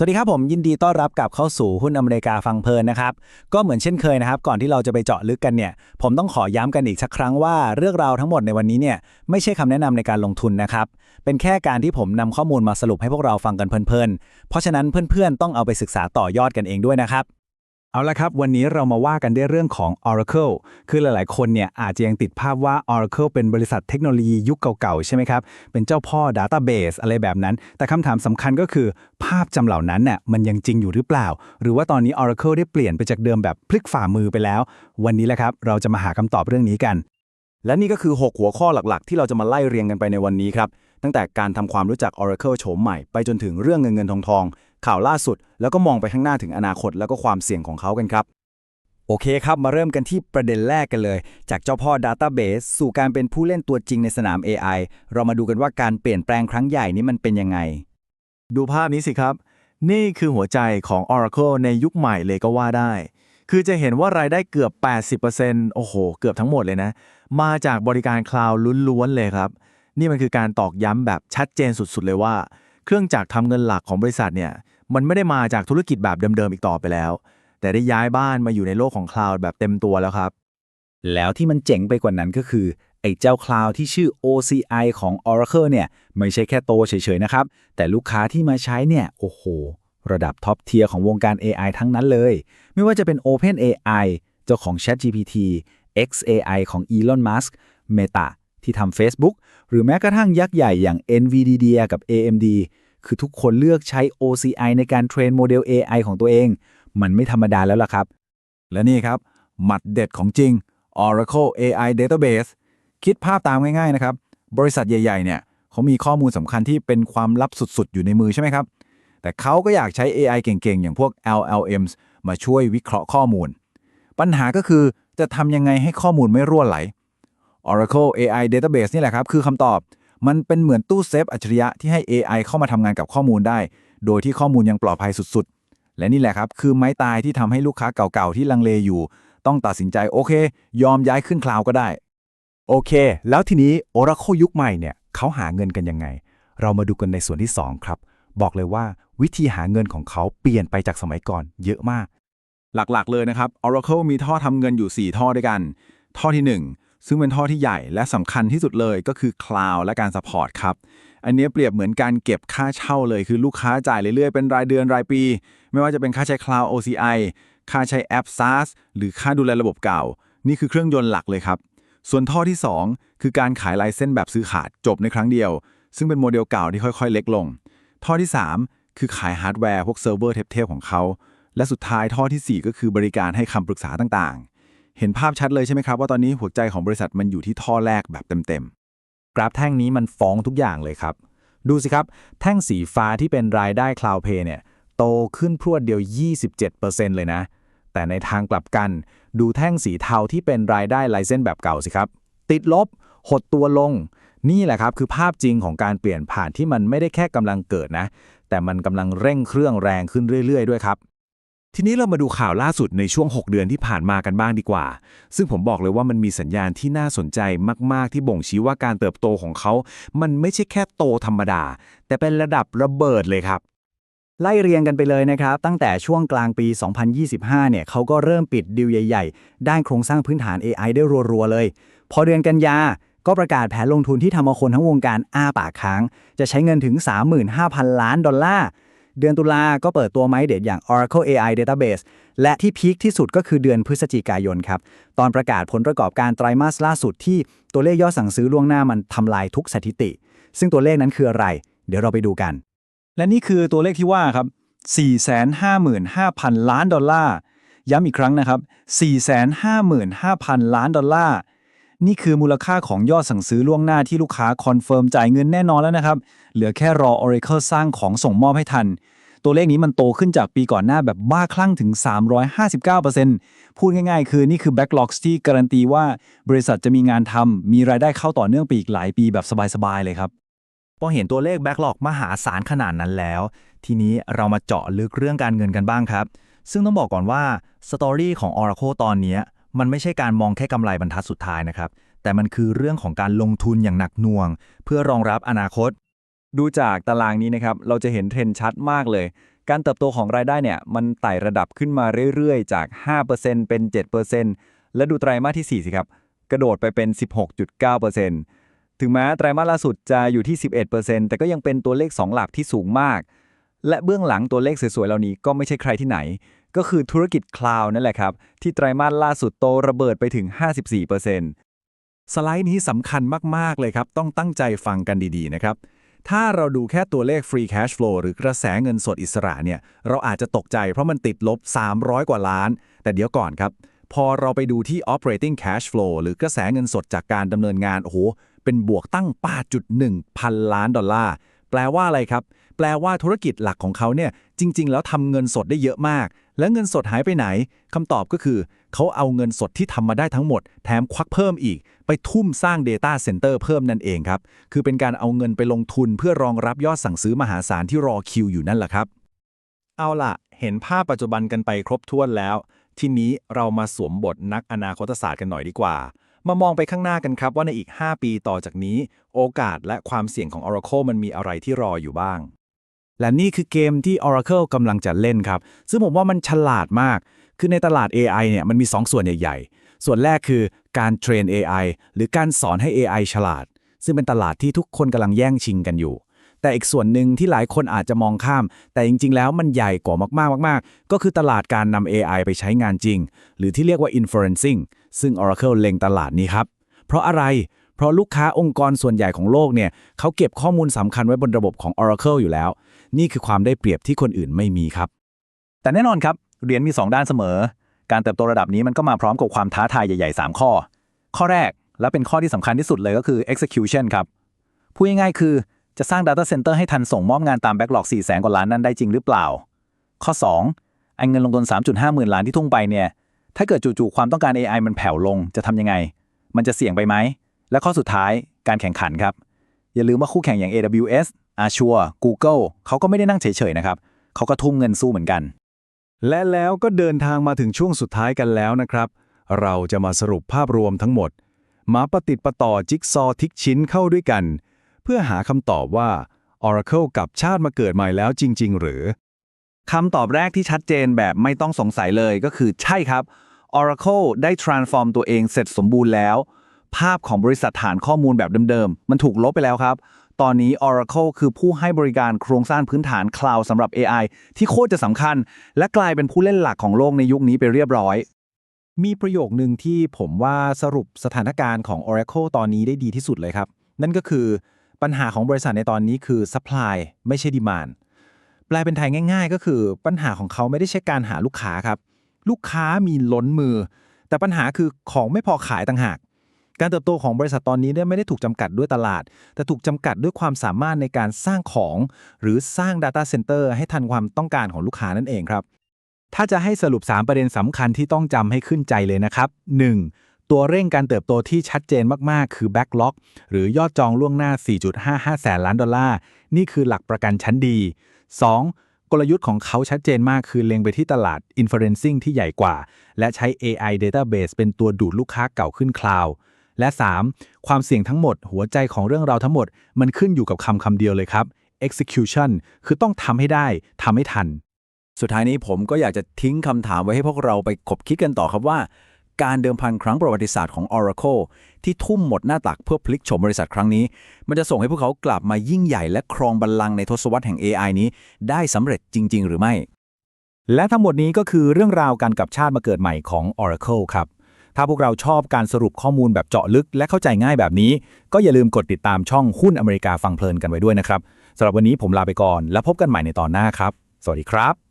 สวัสดีครับผมยินดีต้อนรับกลับเข้าสู่หุ้นอเมริกาฟังเพลินนะครับ ก็เหมือนเช่นเคยนะครับ ก่อนที่เราจะไปเจาะลึกกันเนี่ย ผมต้องขอย้ำกันอีกสักครั้งว่าเรื่องราวทั้งหมดในวันนี้เนี่ยไม่ใช่คำแนะนำในการลงทุนนะครับ เป็นแค่การที่ผมนำข้อมูลมาสรุปให้พวกเราฟังกันเพลินๆ เพราะฉะนั้นเพื่อนๆต้องเอาไปศึกษาต่อยอดกันเองด้วยนะครับ เอาละครับ วันนี้เรามาว่ากันได้เรื่องของ Oracle คือหลายๆ คนเนี่ยอาจจะยังติดภาพว่า Oracle เป็นบริษัทเทคโนโลยียุคเก่าๆ ใช่ไหมครับ เป็นเจ้าพ่อ Database อะไรแบบนั้น แต่คำถามสำคัญก็คือ ภาพจำเหล่านั้นน่ะมันยังจริงอยู่หรือเปล่า หรือว่าตอนนี้ Oracle ได้เปลี่ยนไปจากเดิมแบบพลิกฝ่ามือไปแล้ว วันนี้แหละครับ เราจะมาหาคำตอบเรื่องนี้กัน และนี่ก็คือ 6 หัวข้อหลักๆ ที่เราจะมาไล่เรียงกันไปในวันนี้ครับตั้งแต่การทำความรู้จัก Oracle โฉมใหม่ไปจนถึงเรื่องเงินเงินทองทอง ข่าวล่าสุด แล้วก็มองไปข้างหน้าถึงอนาคตแล้วก็ความเสี่ยงของเขากันครับ โอเคครับ มาเริ่มกันที่ประเด็นแรกกันเลย จากเจ้าพ่อ Database สู่การเป็นผู้เล่นตัวจริงในสนาม AI เรามาดูกันว่าการเปลี่ยนแปลงครั้งใหญ่นี้มันเป็นยังไง ดูภาพนี้สิครับ นี่คือหัวใจของ Oracle ในยุคใหม่เลยก็ว่าได้ คือจะเห็นว่ารายได้เกือบ 80%โอ้โห เกือบทั้งหมดเลยนะ มาจากบริการคลาวด์ล้วนๆเลยครับ นี่มันคือการตอกย้ำแบบชัดเจนสุดๆเลยว่า เครื่องจักรทำเงินหลักของบริษัทเนี่ย มันไม่ได้มาจากธุรกิจแบบเดิมๆอีกต่อไปแล้ว แต่ได้ย้ายบ้านมาอยู่ในโลกของคลาวด์แบบเต็มตัวแล้วครับ แล้วที่มันเจ๋งไปกว่านั้นก็คือ ไอ้เจ้าคลาวด์ที่ชื่อ OCI ของ Oracle เนี่ย ไม่ใช่แค่โตเฉยๆนะครับ แต่ลูกค้าที่มาใช้เนี่ย โอ้โห ระดับท็อปเทียร์ของวงการ AI ทั้งนั้นเลย ไม่ว่าจะเป็น OpenAI เจ้าของ ChatGPT XAI ของ Elon Musk Meta ที่ทำ Facebook หรือแม้กระทั่งยักษ์ใหญ่อย่าง NVIDIA กับ AMD คือทุกคนเลือกใช้ OCI ในการเทรนโมเดล AI ของตัวเอง มันไม่ธรรมดาแล้วล่ะครับ และนี่ครับ หมัดเด็ดของจริง Oracle AI Database คิดภาพตามง่ายๆนะครับ บริษัทใหญ่ๆเนี่ยเขามีข้อมูลสำคัญที่เป็นความลับสุดๆ อยู่ในมือใช่ไหมครับ แต่เขาก็อยากใช้ AI เก่งๆ อย่างพวก LLMs มาช่วยวิเคราะห์ข้อมูล ปัญหาก็คือจะทำยังไงให้ข้อมูลไม่รั่วไหล Oracle AI Database นี่แหละครับ คือคำตอบ มันเป็นเหมือนตู้เซฟอัจฉริยะที่ให้ AI เข้ามาทำงานกับข้อมูลได้ โดยที่ข้อมูลยังปลอดภัยสุดๆ และนี่แหละครับ คือไม้ตายที่ทำให้ลูกค้าเก่าๆ ที่ลังเลอยู่ ต้องตัดสินใจโอเค ยอมย้ายขึ้นคลาวก็ได้ โอเค แล้วทีนี้ Oracle ยุคใหม่เนี่ยเขาหาเงินกันยังไง เรามาดูกันในส่วนที่ 2 ครับ บอกเลยว่าวิธีหาเงินของเขาเปลี่ยนไปจากสมัยก่อนเยอะมาก หลักๆ เลยนะครับ Oracle มีท่อทำเงินอยู่ 4 ท่อด้วยกัน ท่อทีหนึ่1 ซึ่งเป็นท่อที่ใหญ่และสำคัญที่สุดเลยก็คือ Cloud และการ Support ครับ อันนี้เปรียบเหมือนการเก็บค่าเช่าเลยคือลูกค้าจ่ายเรื่อยๆ เป็นรายเดือนรายปี ไม่ว่าจะเป็นค่าใช้ Cloud OCI ค่าใช้แอป SaaS หรือค่าดูแลระบบเก่า นี่คือเครื่องยนต์หลักเลยครับ ส่วนท่อที่ 2 คือการขายลายเส้นแบบซื้อขาดจบในครั้งเดียว ซึ่งเป็นโมเดลเก่าที่ค่อยๆ เล็กลง ท่อที่ 3 คือขายฮาร์ดแวร์พวกเซิร์ฟเวอร์เทพๆของเขาและสุดท้ายท่อทีสี่4 ก็คือบริการให้คำปรึกษาต่างๆ เห็นภาพชัดเลยใช่ไหมครับว่าตอนนี้หัวใจของบริษัทมันอยู่ที่ท่อแรกแบบเต็มๆ กราฟแท่งนี้มันฟ้องทุกอย่างเลยครับ ดูสิครับ แท่งสีฟ้าที่เป็นรายได้ Cloud Pay เนี่ยโตขึ้นพรวดเดียว 27%เลยนะ แต่ในทางกลับกัน ดูแท่งสีเทาที่เป็นรายได้ไลเซนแบบเก่าสิครับ ติดลบ หดตัวลง นี่แหละครับคือภาพจริงของการเปลี่ยนผ่านที่มันไม่ได้แค่กำลังเกิดนะ แต่มันกำลังเร่งเครื่องแรงขึ้นเรื่อย ๆ ด้วยครับ ทีนี้เรามาดูข่าวล่าสุดในช่วง 6 เดือนที่ผ่านมากันบ้างดีกว่า ซึ่งผมบอกเลยว่ามันมีสัญญาณที่น่าสนใจมาก ๆ ที่บ่งชี้ว่าการเติบโตของเขา มันไม่ใช่แค่โตธรรมดา แต่เป็นระดับระเบิดเลยครับ ไล่เรียงกันไปเลยนะครับ ตั้งแต่ช่วงกลางปี 2025 เนี่ยเขาก็เริ่มปิดดีลใหญ่ ๆ ด้านโครงสร้างพื้นฐาน AI ได้รัว ๆ เลย พอเดือนกันยาก็ประกาศแผนลงทุนที่ทำเอาคนทั้งวงการอ้าปากค้าง จะใช้เงินถึง 35,000 ล้านดอลลาร์ เดือนตุลาก็เปิดตัวไม้เด็ดอย่าง Oracle AI Database และที่พีคที่สุดก็คือเดือนพฤศจิกายนครับ ตอนประกาศผลประกอบการไตรมาสล่าสุดที่ตัวเลขยอดสั่งซื้อล่วงหน้ามันทำลายทุกสถิติ ซึ่งตัวเลขนั้นคืออะไร เดี๋ยวเราไปดูกัน และนี่คือตัวเลขที่ว่าครับ 455,000 ล้านดอลลาร์ ย้ำอีกครั้งนะครับ 455,000 ล้านดอลลาร์ นี่คือมูลค่าของยอดสั่งซื้อล่วงหน้าที่ลูกค้าคอนเฟิร์มจ่ายเงินแน่นอนแล้วนะครับ เหลือแค่รอ Oracle สร้างของส่งมอบให้ทัน ตัวเลขนี้มันโตขึ้นจากปีก่อนหน้าแบบบ้าคลั่งถึง 359%พูดง่ายๆ คือนี่คือ backlogs ที่การันตีว่าบริษัทจะมีงานทำมีรายได้เข้าต่อเนื่องไปอีกหลายปีแบบสบาย ๆ เลยครับพอเห็นตัวเลขแบ็กหลอกมหาศาลขนาดนั้นแล้ว ทีนี้เรามาเจาะลึกเรื่องการเงินกันบ้างครับ ซึ่งต้องบอกก่อนว่าสตอรี่ของ Oracle ตอนนี้ มันไม่ใช่การมองแค่กำไรบรรทัดสุดท้ายนะครับ แต่มันคือเรื่องของการลงทุนอย่างหนักหน่วง เพื่อรองรับอนาคต ดูจากตารางนี้นะครับ เราจะเห็นเทรนด์ชัดมากเลย การเติบโตของรายได้เนี่ย มันไต่ระดับขึ้นมาเรื่อยๆ จาก 5%เป็น 7%และดูไตรมาสที่ 4 สิครับ กระโดดไปเป็น 16.9%ถึงแม้ไตรมาสล่าสุดจะอยู่ที่ 11%แต่ก็ยังเป็นตัวเลข 2 หลักที่สูงมาก และเบื้องหลังตัวเลขสวยๆเหล่านี้ก็ไม่ใช่ใครที่ไหน ก็คือธุรกิจคลาวด์นั่นแหละครับ ที่ไตรมาสล่าสุดโตระเบิดไปถึง 54%สไลด์นี้สำคัญมาก ๆ เลยครับ ต้องตั้งใจฟังกันดีๆ นะครับ ถ้าเราดูแค่ตัวเลข free cash flow หรือกระแสเงินสดอิสระเนี่ย เราอาจจะตกใจเพราะมันติดลบ 300 กว่าล้าน แต่เดี๋ยวก่อนครับ พอเราไปดูที่ operating cash flow หรือกระแสเงินสดจากการดำเนินงานโอ้โหเป็นบวกตั้ง 8.1 พันล้านดอลลาร์แปลว่าอะไรครับ แปลว่าธุรกิจหลักของเขาเนี่ยจริง ๆ แล้วทำเงินสดได้เยอะมาก แล้วเงินสดหายไปไหนคำตอบก็คือ เขาเอาเงินสดที่ทำมาได้ทั้งหมด แถมควักเพิ่มอีก ไปทุ่มสร้าง Data Center เพิ่มนั่นเองครับ คือเป็นการเอาเงินไปลงทุนเพื่อรองรับยอดสั่งซื้อมหาศาลที่รอคิวอยู่นั่นแหละครับ เอาล่ะ เห็นภาพปัจจุบันกันไปครบถ้วนแล้ว ทีนี้เรามาสวมบทนักอนาคตศาสตร์กันหน่อยดีกว่า มามองไปข้างหน้ากันครับว่าในอีก 5 ปีต่อจากนี้ โอกาสและความเสี่ยงของ Oracle มันมีอะไรที่รออยู่บ้าง และนี่คือเกมที่ Oracle กำลังจะเล่นครับ ซึ่งผมว่ามันฉลาดมาก คือในตลาด AI เนี่ยมันมี 2 ส่วนใหญ่ๆ ส่วนแรกคือการเทรน AI หรือการสอนให้ AI ฉลาด ซึ่งเป็นตลาดที่ทุกคนกำลังแย่งชิงกันอยู่ แต่อีกส่วนหนึ่งที่หลายคนอาจจะมองข้าม แต่จริง ๆ แล้วมันใหญ่กว่ามากๆมากๆ ก็คือตลาดการนำ AI ไปใช้งานจริง หรือที่เรียกว่า inferencing ซึ่ง Oracle เล็งตลาดนี้ครับ เพราะอะไรเพราะลูกค้าองค์กรส่วนใหญ่ของโลกเนี่ยเขาเก็บข้อมูลสำคัญไว้บนระบบของ Oracle อยู่แล้ว นี่คือความได้เปรียบที่คนอื่นไม่มีครับ แต่แน่นอนครับเหรียญมี 2 ด้านเสมอ การเติบโตระดับนี้มันก็มาพร้อมกับความท้าทายใหญ่ๆ 3 ข้อ ข้อแรกและเป็นข้อที่สำคัญที่สุดเลยก็คือ execution ครับ พูดง่ายๆคือจะสร้าง data center ให้ทันส่งมอบงานตาม backlog 4 0 0แสนกว่าล้านนั้นได้จริงหรือเปล่า ข้อ2ไอ้เงินลงทุน3.5หมื่นล้านที่ทุ่งไปเนี่ย ถ้าเกิดจู่ๆความต้องการ AI มันแผ่วลงจะทำยังไง มันจะเสี่ยงไปไหม และข้อสุดท้ายการแข่งขันครับ อย่าลืมว่าคู่แข่งอย่าง AWS Azure Google เขาก็ไม่ได้นั่งเฉยๆนะครับ เขาก็ทุ่มเงินสู้เหมือนกัน และแล้วก็เดินทางมาถึงช่วงสุดท้ายกันแล้วนะครับ เราจะมาสรุปภาพรวมทั้งหมด มาประติดประต่อจิ๊กซอว์ทิกชิ้นเข้าด้วยกัน เพื่อหาคำตอบว่า Oracle กลับชาติมาเกิดใหม่แล้วจริง ๆ หรือคำตอบแรกที่ชัดเจนแบบไม่ต้องสงสัยเลยก็คือใช่ครับ Oracle ได้ transform ตัวเองเสร็จสมบูรณ์แล้ว ภาพของบริษัทฐานข้อมูลแบบเดิมๆ มันถูกลบไปแล้วครับ ตอนนี้ Oracle คือผู้ให้บริการโครงสร้างพื้นฐานคลาวด์สำหรับ AI ที่โคตรจะสำคัญ และกลายเป็นผู้เล่นหลักของโลกในยุคนี้ไปเรียบร้อย มีประโยคหนึ่งที่ผมว่าสรุปสถานการณ์ของ Oracle ตอนนี้ได้ดีที่สุดเลยครับ นั่นก็คือปัญหาของบริษัทในตอนนี้คือ supply ไม่ใช่ demand แปลเป็นไทยง่าย ๆ ก็คือปัญหาของเขาไม่ได้ใช่การหาลูกค้าครับ ลูกค้ามีล้นมือ แต่ปัญหาคือของไม่พอขายต่างหาก การเติบโตของบริษัทตอนนี้เนี่ยไม่ได้ถูกจำกัดด้วยตลาด แต่ถูกจำกัดด้วยความสามารถในการสร้างของ หรือสร้าง Data Center ให้ทันความต้องการของลูกค้านั่นเองครับ ถ้าจะให้สรุป 3 ประเด็นสำคัญที่ต้องจำให้ขึ้นใจเลยนะครับ 1. ตัวเร่งการเติบโตที่ชัดเจนมาก ๆ คือ Backlog หรือยอดจองล่วงหน้า 4.55 แสนล้านดอลลาร์ นี่คือหลักประกันชั้นดี 2. กลยุทธ์ของเขาชัดเจนมากคือเล็งไปที่ตลาด Inferencing ที่ใหญ่กว่า และใช้ AI Database เป็นตัวดูดลูกค้าเก่าขึ้นคลาวด์ และ 3. ความเสี่ยงทั้งหมด หัวใจของเรื่องราวทั้งหมด มันขึ้นอยู่กับคำคำเดียวเลยครับ execution คือต้องทำให้ได้ทำให้ทัน สุดท้ายนี้ผมก็อยากจะทิ้งคำถามไว้ให้พวกเราไปคบคิดกันต่อครับว่า การเดิมพันครั้งประวัติศาสตร์ของ Oracle ที่ทุ่มหมดหน้าตักเพื่อพลิกโฉมบริษัทครั้งนี้ มันจะส่งให้พวกเขากลับมายิ่งใหญ่และครองบัลลังก์ในทศวรรษแห่ง AI นี้ ได้สำเร็จจริง ๆ หรือไม่ และทั้งหมดนี้ก็คือเรื่องราวการกลับชาติมาเกิดใหม่ของ Oracle ครับ ถ้าพวกเราชอบการสรุปข้อมูลแบบเจาะลึกและเข้าใจง่ายแบบนี้ ก็อย่าลืมกดติดตามช่องหุ้นอเมริกาฟังเพลินกันไว้ด้วยนะครับสำหรับวันนี้ผมลาไปก่อน แล้วพบกันใหม่ในตอนหน้าครับ สวัสดีครับ